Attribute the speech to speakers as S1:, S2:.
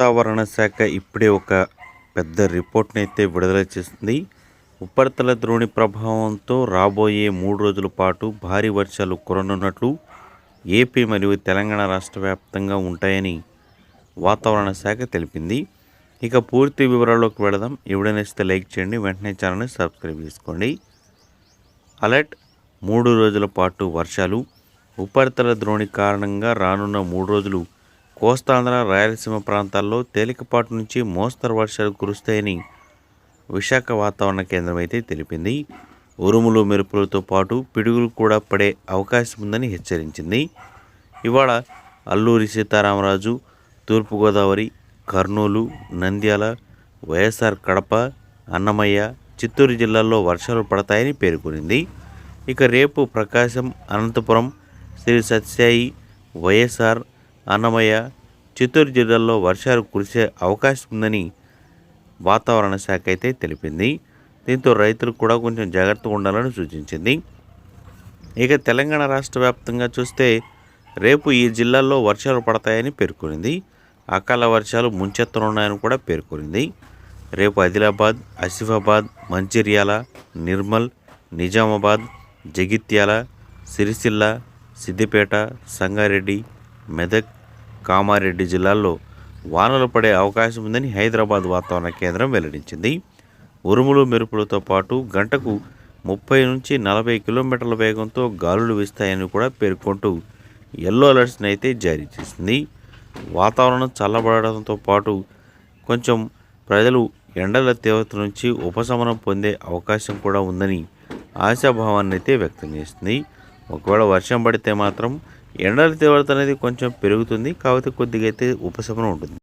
S1: వాతావరణ శాఖ ఇప్పుడే ఒక పెద్ద రిపోర్ట్ని అయితే విడుదల చేసింది. ఉపరితల ద్రోణి ప్రభావంతో రాబోయే మూడు రోజుల పాటు భారీ వర్షాలు కురనున్నట్లు ఏపీ మరియు తెలంగాణ రాష్ట్ర వ్యాప్తంగా ఉంటాయని వాతావరణ శాఖ తెలిపింది. ఇక పూర్తి వివరాల్లోకి వెళదాం. ఎవడైనా లైక్ చేయండి వెంటనే ఛానల్ని సబ్స్క్రైబ్ చేసుకోండి. అలర్ట్ మూడు రోజుల పాటు వర్షాలు. ఉపరితల ద్రోణి కారణంగా రానున్న మూడు రోజులు కోస్తాంధ్ర రాయలసీమ ప్రాంతాల్లో తేలికపాటి నుంచి మోస్తరు వర్షాలు కురుస్తాయని విశాఖ వాతావరణ కేంద్రం అయితే తెలిపింది. ఉరుములు మెరుపులతో పాటు పిడుగులు కూడా పడే అవకాశం ఉందని హెచ్చరించింది. ఇవాళ అల్లూరి సీతారామరాజు తూర్పుగోదావరి కర్నూలు నంద్యాల వైఎస్ఆర్ కడప అన్నమయ్య చిత్తూరు జిల్లాల్లో వర్షాలు పడతాయని పేర్కొనింది. ఇక రేపు ప్రకాశం అనంతపురం శ్రీ సత్యాయి వైఎస్ఆర్ అన్నమయ్య చిత్తూరు జిల్లాల్లో వర్షాలు కురిసే అవకాశం ఉందని వాతావరణ శాఖ అయితే తెలిపింది. దీంతో రైతులు కూడా కొంచెం జాగ్రత్తగా ఉండాలని సూచించింది. ఇక తెలంగాణ రాష్ట్ర వ్యాప్తంగా చూస్తే రేపు ఈ జిల్లాల్లో వర్షాలు పడతాయని పేర్కొనింది. అకాల వర్షాలు ముంచెత్తనున్నాయని కూడా పేర్కొనింది. రేపు ఆదిలాబాద్ ఆసిఫాబాద్ మంచిర్యాల నిర్మల్ నిజామాబాద్ జగిత్యాల సిరిసిల్ల సిద్దిపేట సంగారెడ్డి మెదక్ కామారెడ్డి జిల్లాల్లో వానలు పడే అవకాశం ఉందని హైదరాబాద్ వాతావరణ కేంద్రం వెల్లడించింది. ఉరుములు మెరుపులతో పాటు గంటకు ముప్పై నుంచి నలభై కిలోమీటర్ల వేగంతో గాలులు వీస్తాయని కూడా పేర్కొంటూ ఎల్లో అలర్ట్స్ని అయితే జారీ చేసింది. వాతావరణం చల్లబడడంతో పాటు కొంచెం ప్రజలు ఎండల తీవ్రత నుంచి ఉపశమనం పొందే అవకాశం కూడా ఉందని ఆశాభావాన్ని అయితే వ్యక్తం చేస్తుంది ఒకవేళ వర్షం పడితే మాత్రం ఎండల తీవ్రత అనేది కొంచెం పెరుగుతుంది కాకపోతే కొద్దిగా అయితే ఉపశమనం ఉంటుంది.